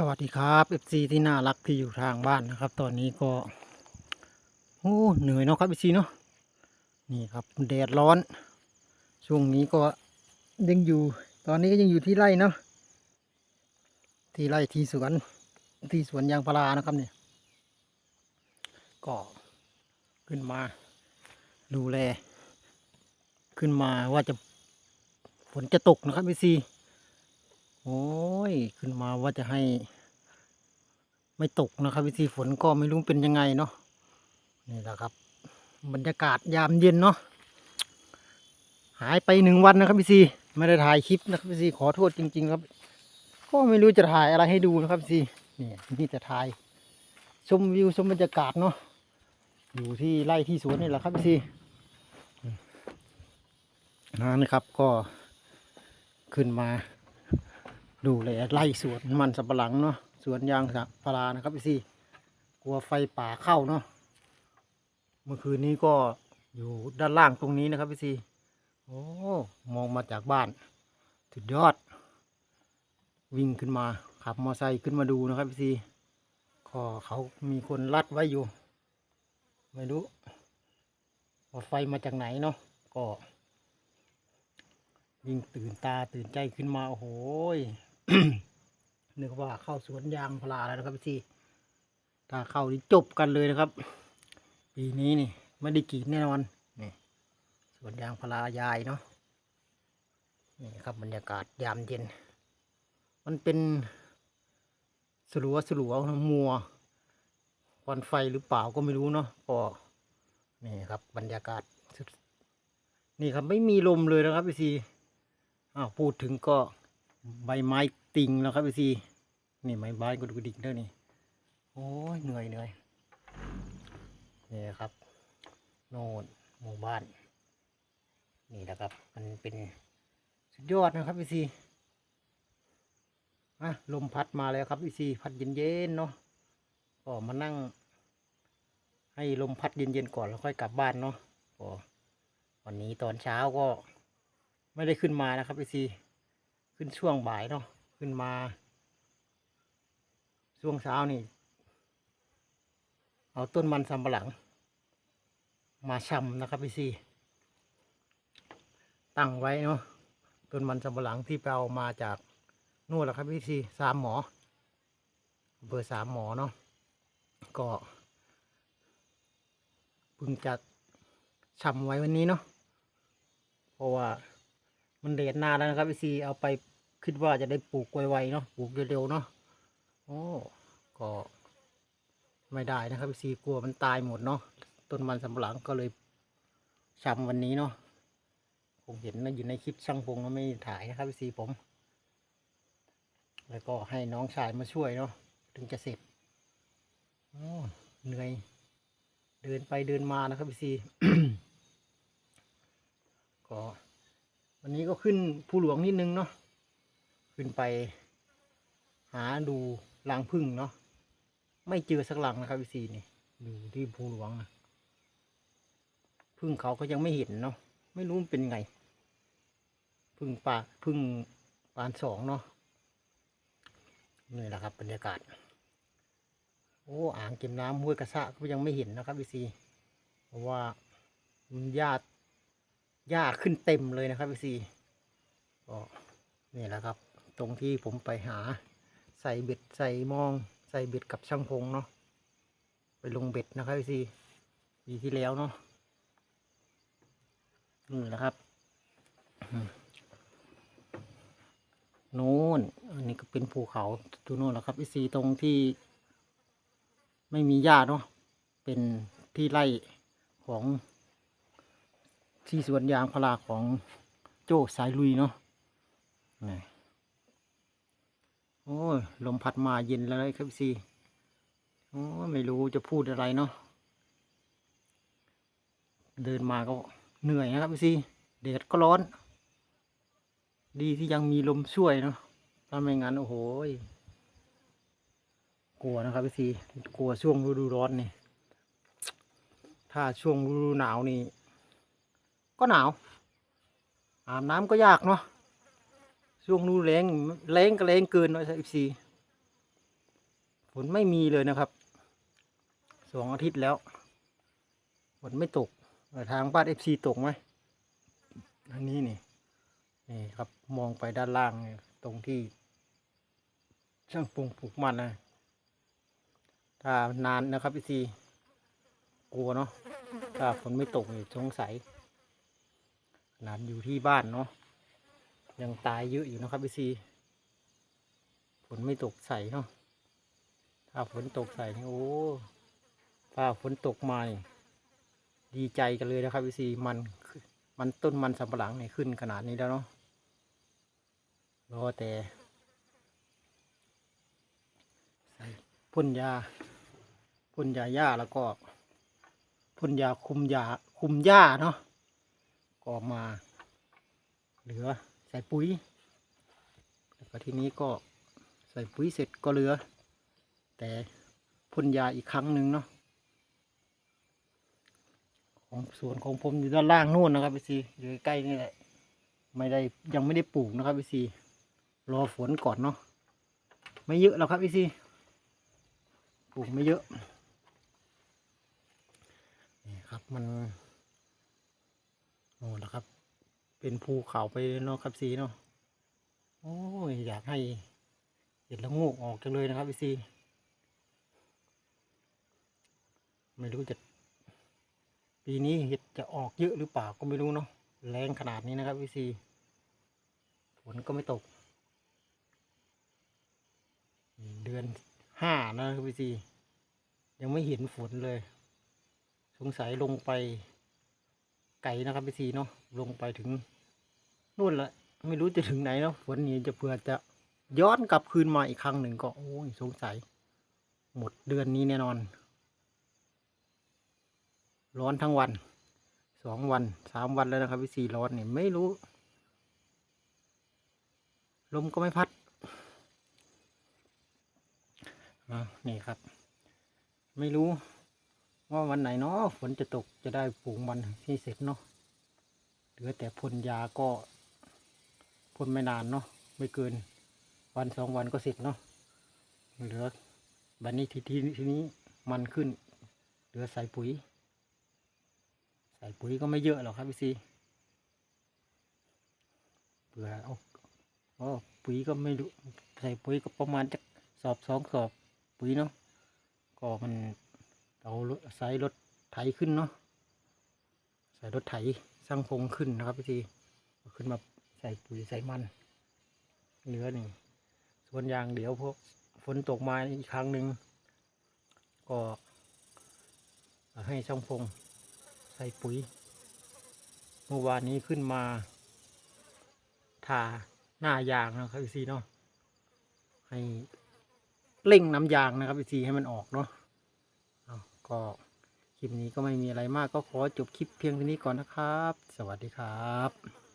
สวัสดีครับ FC ที่น่ารักที่อยู่ทางบ้านนะครับ ตอนนี้ก็โอ้เหนื่อยเนาะครับ FC เนาะนี่ครับแดดร้อน ช่วงนี้ก็ยังอยู่ ตอนนี้ก็ยังอยู่ที่ไร่เนาะที่ไร่ที่สวนที่สวนยางพารานะครับเนี่ยก็ขึ้นมาดูแล ขึ้นมาว่าจะฝนจะตกนะครับ FC โอ้ย ขึ้นมาว่าจะให้ ไม่ตกนะครับ วิธีฝนก็ไม่รู้เป็นยังไงเนาะนี่แหละครับ บรรยากาศยามเย็นเนาะหายไปหนึ่งวันนะครับพี่ซีไม่ได้ถ่ายคลิปนะครับพี่ซีขอโทษจริง ๆ ครับ ก็ไม่รู้จะถ่ายอะไรให้ดูนะครับพี่ซีนี่นี่จะถ่ายชมวิวชมบรรยากาศเนาะอยู่ที่ไร่ที่สวนนี่แหละครับพี่ซีนะครับก็ขึ้นมา ดูแลยไล่สวนมันสับปะหลังเนาะสวนยางพารานะครับพี่ซี่กลัวไฟป่าเข้าเนาะเมื่อคืนนี้ก็อยู่ด้านล่างตรงนี้นะครับพี่ซี่โอ้มองมาจากบ้านสุดยอด วิ่งขึ้นมาขับมอไซค์ขึ้นมาดูนะครับพี่ซี่ก็เขามีคนลัดไว้อยู่ ไม่รู้ว่าไฟมาจากไหนเนาะก็ยิ่งตื่นตาตื่นใจขึ้นมา โอ้โหย นึกว่าเข้าสวนยางพาราแล้วนะครับพี่ถ้าเข้านี่จบกันเลยนะครับ ปีนี้นี่ไม่ได้กีดแน่นอนนี่สวนยางพารายายเนาะนี่ครับบรรยากาศยามเย็น มันเป็นสลัวสลัวมัวควันไฟหรือเปล่าก็ไม่รู้เนาะก็นี่ครับบรรยากาศ นี่ครับไม่มีลมเลยนะครับพี่ซีอ้าวพูดถึงก็ ใบไม้ติงแล้วครับพี่ซีนี่ไม้ใบก็ดูกดิกเด้อนี่โอ้ยเหนื่อยเหนื่อยนี่ครับ โน่นหมู่บ้าน นี่นะครับ มันเป็นสุดยอดนะครับพี่ซีอะลมพัดมาแล้วครับพี่ซีพัดเย็นๆเนาะก็มานั่ง ให้ลมพัดเย็นๆก่อนแล้วค่อยกลับบ้านเนาะวันนี้ตอนเช้าก็ไม่ได้ขึ้นมานะครับพี่ซี ขึ้นช่วงบ่ายเนาะขึ้นมา ช่วงเช้านี่ เอาต้นมันสำปะหลัง มาชำนะครับพี่ซีตั้งไว้เนาะต้นมันสำปะหลังที่ไปเอามาจากนู่นแหละครับพี่ซีสามหมอเบอร์สามหมอเนาะก็เพิ่งจะชำไว้วันนี้เนาะเพราะว่า มันเรียนนานแล้วนะครับพี่ซีเอาไปคิดว่าจะได้ปลูกไวๆเนาะปลูกเร็วๆเนาะโอ้ก็ไม่ได้นะครับพี่ซีกลัวมันตายหมดเนาะต้นมันสำปะหลังก็เลยชำวันนี้เนาะคงเห็นนะอยู่ในคลิปช่างพงก็ไม่ถ่ายนะครับพี่ซีผม แล้วก็ให้น้องชายมาช่วยเนาะถึงจะเสร็จโอ้เหนื่อย เดินไปเดินมานะครับพี่ซีก็ วันนี้ก็ขึ้นภูหลวงนิดนึงเนาะขึ้นไป หาดูรังพึ่งเนาะไม่เจอสักรังนะครับพี่ซีนี่อยู่ที่ภูหลวงนะพึ่งเขาก็ยังไม่เห็นเนาะไม่รู้มันเป็นไง พึ่งป่าพึ่งปานสองเนาะนี่แหละครับบรรยากาศ โอ้อ่างเก็บน้ำห้วยกระสะก็ยังไม่เห็นนะครับพี่ซีเพราะว่ามันญาติ หญ้าขึ้นเต็มเลยนะครับพี่ซีก็นี่แหละครับ ตรงที่ผมไปหาใส่เบ็ดใส่มองใส่เบ็ดกับช่างพงเนาะไปลงเบ็ดนะครับพี่ซีปีที่แล้วเนาะนี่แหละครับโน่นอันนี้ก็เป็นภูเขาดูโน่นแหละครับพี่ซีตรงที่ไม่มีหญ้าเนาะเป็นที่ไร่ของ ที่สวนยางพาราของโจ้สายลุยเนาะนี่โอ้ยลมพัดมาเย็นแล้วครับซีโอ้ไม่รู้จะพูดอะไรเนาะเดินมาก็เหนื่อยนะครับพี่ซีแดดก็ร้อน ดีที่ยังมีลมช่วยเนาะถ้าไม่งั้นโอ้โหกลัวนะครับพี่ซีกลัวช่วงฤดูร้อนนี่ ถ้าช่วงฤดูหนาวนี่ ก็หนาว อาบน้ำก็ยากเนาะช่วงนู้นแรงแรงก็แรงเกินเนาะสิบสี่ฝนไม่มีเลยนะครับสองอาทิตย์แล้วฝนไม่ตกทางบ้านเอฟซีตกไหมอันนี้นี่นี่ครับมองไปด้านล่างตรงที่ ช่างปรุงปลูกมันนะถ้านานนะครับพี่ซีกลัวเนาะถ้าฝนไม่ตกสงสัย ขนาดอยู่ที่บ้านเนาะยังตายเยอะอยู่นะครับพี่ซีฝนไม่ตกใส่เนาะถ้าฝนตกใส่นี่โอ้ถ้าฝนตกมานี่ดีใจกันเลยนะครับพี่ซีมันมันต้นมันสำปะหลังเนี่ยขึ้นขนาดนี้แล้วเนาะรอแต่ใส่พ่นยาพ่นยาหญ้าแล้วก็พ่นยาคุมยาคุมหญ้าเนาะ ก็มาเหลือใส่ปุ๋ยแล้วก็ทีนี้ก็ใส่ปุ๋ยเสร็จก็เหลือ แต่พ่นยาอีกครั้งหนึ่งเนาะของสวนของผมอยู่ด้านล่างนู่นนะครับพี่ซีอยู่ใกล้ๆนี่แหละไม่ได้ยังไม่ได้ปลูกนะครับพี่ซีรอฝนก่อนเนาะไม่เยอะแล้วครับพี่ซีปลูกไม่เยอะนี่ครับมัน โอ้แล้วครับ เป็นภูเขาไปเนาะครับสีเนาะโอ้ยอยากให้เห็ดละโงกออกจังเลยนะครับพี่ซีไม่รู้จะปีนี้เห็ดจะออกเยอะหรือเปล่าก็ไม่รู้เนาะแรงขนาดนี้นะครับพี่ซีฝนก็ไม่ตก เดือนห้านะครับพี่ซียังไม่เห็นฝนเลย สงสัยลงไป ไกลนะครับพี่ซีเนาะลงไปถึงนู่นละไม่รู้จะถึงไหนเนาะฝนนี้จะเผื่อจะย้อนกลับคืนมาอีกครั้งหนึ่งก็โอ้ยสงสัย หมดเดือนนี้แน่นอน ร้อนทั้งวันสองวันสามวันแล้วนะครับพี่ซีร้อนเนี่ยไม่รู้ ลมก็ไม่พัดอะนี่ครับ ไม่รู้ ว่าวันไหนเนาะฝนจะตกจะได้ปลูกมันที่เสร็จเนาะเหลือแต่พ่นยาก็พ่นไม่นานเนาะไม่เกิน วันสองวันก็เสร็จเนาะเหลือบันนี้ทีทีทีนี้มันขึ้น เหลือใส่ปุ๋ย ใส่ปุ๋ยก็ไม่เยอะหรอกครับพี่ซีเผื่อเอาอ๋อปุ๋ยก็ไม่รู้ใส่ปุ๋ยก็ประมาณจะสอบสองสอบปุ๋ยเนาะก็มัน เอาใส่รถไถขึ้นเนาะใส่รถไถสร้างพงขึ้นนะครับพี่ทีขึ้นมาใส่ปุ๋ยใส่มันเหลือนี่ส่วนยางเดี๋ยวพวกฝนตกมาอีกครั้งหนึ่งก็ให้ช่างพงใส่ปุ๋ยเมื่อวานนี้ขึ้นมาทาหน้ายางนะครับพี่ซีเนาะให้เร่งน้ำยางนะครับพี่ซีให้มันออกเนาะ ก็คลิปนี้ก็ไม่มีอะไรมากก็ขอจบคลิปเพียงเท่านี้ก่อนนะครับ สวัสดีครับ